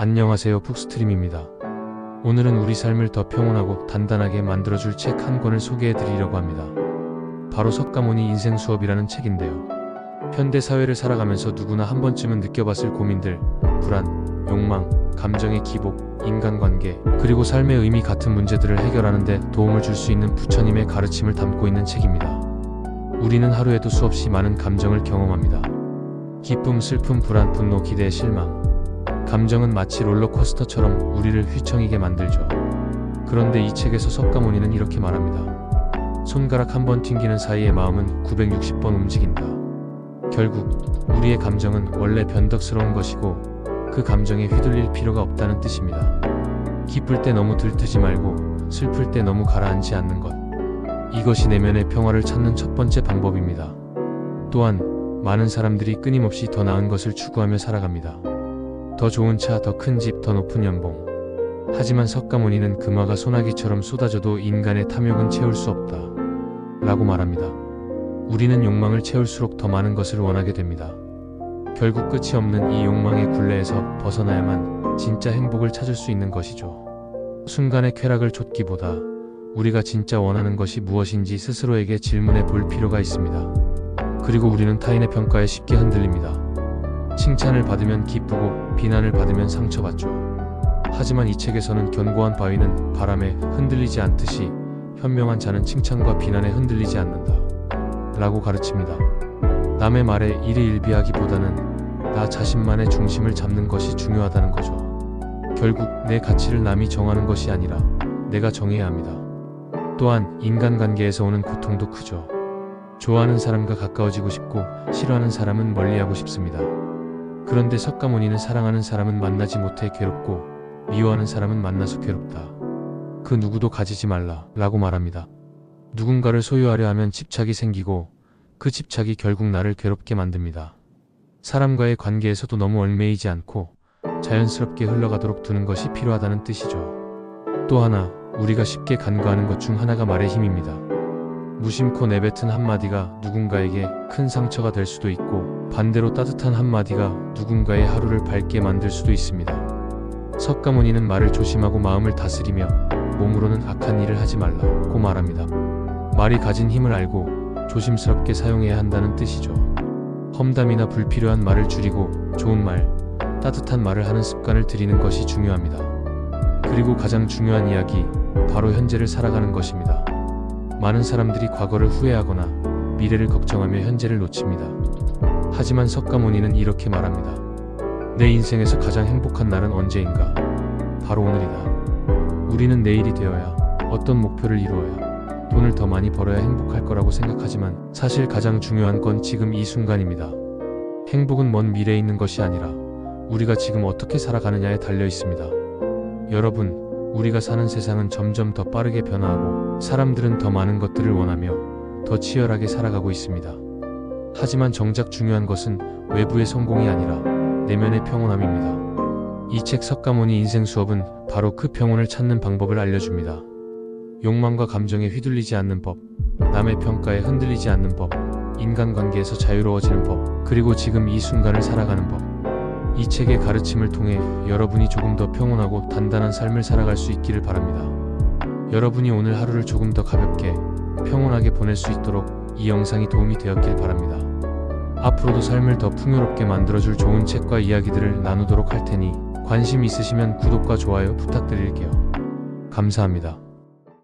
안녕하세요 북스트림입니다. 오늘은 우리 삶을 더 평온하고 단단하게 만들어줄 책 한 권을 소개해 드리려고 합니다. 바로 석가모니 인생 수업이라는 책인데요. 현대 사회를 살아가면서 누구나 한 번쯤은 느껴봤을 고민들, 불안, 욕망, 감정의 기복, 인간관계, 그리고 삶의 의미 같은 문제들을 해결하는데 도움을 줄 수 있는 부처님의 가르침을 담고 있는 책입니다. 우리는 하루에도 수없이 많은 감정을 경험합니다. 기쁨, 슬픔, 불안, 분노, 기대, 실망. 감정은 마치 롤러코스터처럼 우리를 휘청이게 만들죠. 그런데 이 책에서 석가모니는 이렇게 말합니다. 손가락 한 번 튕기는 사이에 마음은 960번 움직인다. 결국 우리의 감정은 원래 변덕스러운 것이고 그 감정에 휘둘릴 필요가 없다는 뜻입니다. 기쁠 때 너무 들뜨지 말고 슬플 때 너무 가라앉지 않는 것. 이것이 내면의 평화를 찾는 첫 번째 방법입니다. 또한 많은 사람들이 끊임없이 더 나은 것을 추구하며 살아갑니다. 더 좋은 차, 더 큰 집, 더 높은 연봉. 하지만 석가모니는 금화가 소나기처럼 쏟아져도 인간의 탐욕은 채울 수 없다. 라고 말합니다. 우리는 욕망을 채울수록 더 많은 것을 원하게 됩니다. 결국 끝이 없는 이 욕망의 굴레에서 벗어나야만 진짜 행복을 찾을 수 있는 것이죠. 순간의 쾌락을 쫓기보다 우리가 진짜 원하는 것이 무엇인지 스스로에게 질문해 볼 필요가 있습니다. 그리고 우리는 타인의 평가에 쉽게 흔들립니다. 칭찬을 받으면 기쁘고 비난을 받으면 상처받죠. 하지만 이 책에서는 견고한 바위는 바람에 흔들리지 않듯이 현명한 자는 칭찬과 비난에 흔들리지 않는다. 라고 가르칩니다. 남의 말에 일희일비하기보다는 나 자신만의 중심을 잡는 것이 중요하다는 거죠. 결국 내 가치를 남이 정하는 것이 아니라 내가 정해야 합니다. 또한 인간관계에서 오는 고통도 크죠. 좋아하는 사람과 가까워지고 싶고 싫어하는 사람은 멀리하고 싶습니다. 그런데 석가모니는 사랑하는 사람은 만나지 못해 괴롭고 미워하는 사람은 만나서 괴롭다. 그 누구도 가지지 말라 라고 말합니다. 누군가를 소유하려 하면 집착이 생기고 그 집착이 결국 나를 괴롭게 만듭니다. 사람과의 관계에서도 너무 얽매이지 않고 자연스럽게 흘러가도록 두는 것이 필요하다는 뜻이죠. 또 하나, 우리가 쉽게 간과하는 것 중 하나가 말의 힘입니다. 무심코 내뱉은 한마디가 누군가에게 큰 상처가 될 수도 있고 반대로 따뜻한 한마디가 누군가의 하루를 밝게 만들 수도 있습니다. 석가모니는 말을 조심하고 마음을 다스리며 몸으로는 악한 일을 하지 말라고 말합니다. 말이 가진 힘을 알고 조심스럽게 사용해야 한다는 뜻이죠. 험담이나 불필요한 말을 줄이고 좋은 말, 따뜻한 말을 하는 습관을 들이는 것이 중요합니다. 그리고 가장 중요한 이야기, 바로 현재를 살아가는 것입니다. 많은 사람들이 과거를 후회하거나 미래를 걱정하며 현재를 놓칩니다. 하지만 석가모니는 이렇게 말합니다. 내 인생에서 가장 행복한 날은 언제인가? 바로 오늘이다. 우리는 내일이 되어야 어떤 목표를 이루어야 돈을 더 많이 벌어야 행복할 거라고 생각하지만 사실 가장 중요한 건 지금 이 순간입니다. 행복은 먼 미래에 있는 것이 아니라 우리가 지금 어떻게 살아가느냐에 달려 있습니다. 여러분, 우리가 사는 세상은 점점 더 빠르게 변화하고 사람들은 더 많은 것들을 원하며 더 치열하게 살아가고 있습니다. 하지만 정작 중요한 것은 외부의 성공이 아니라 내면의 평온함입니다. 이 책 석가모니 인생 수업은 바로 그 평온을 찾는 방법을 알려줍니다. 욕망과 감정에 휘둘리지 않는 법, 남의 평가에 흔들리지 않는 법, 인간관계에서 자유로워지는 법, 그리고 지금 이 순간을 살아가는 법. 이 책의 가르침을 통해 여러분이 조금 더 평온하고 단단한 삶을 살아갈 수 있기를 바랍니다. 여러분이 오늘 하루를 조금 더 가볍게, 평온하게 보낼 수 있도록 이 영상이 도움이 되었길 바랍니다. 앞으로도 삶을 더 풍요롭게 만들어줄 좋은 책과 이야기들을 나누도록 할 테니 관심 있으시면 구독과 좋아요 부탁드릴게요. 감사합니다.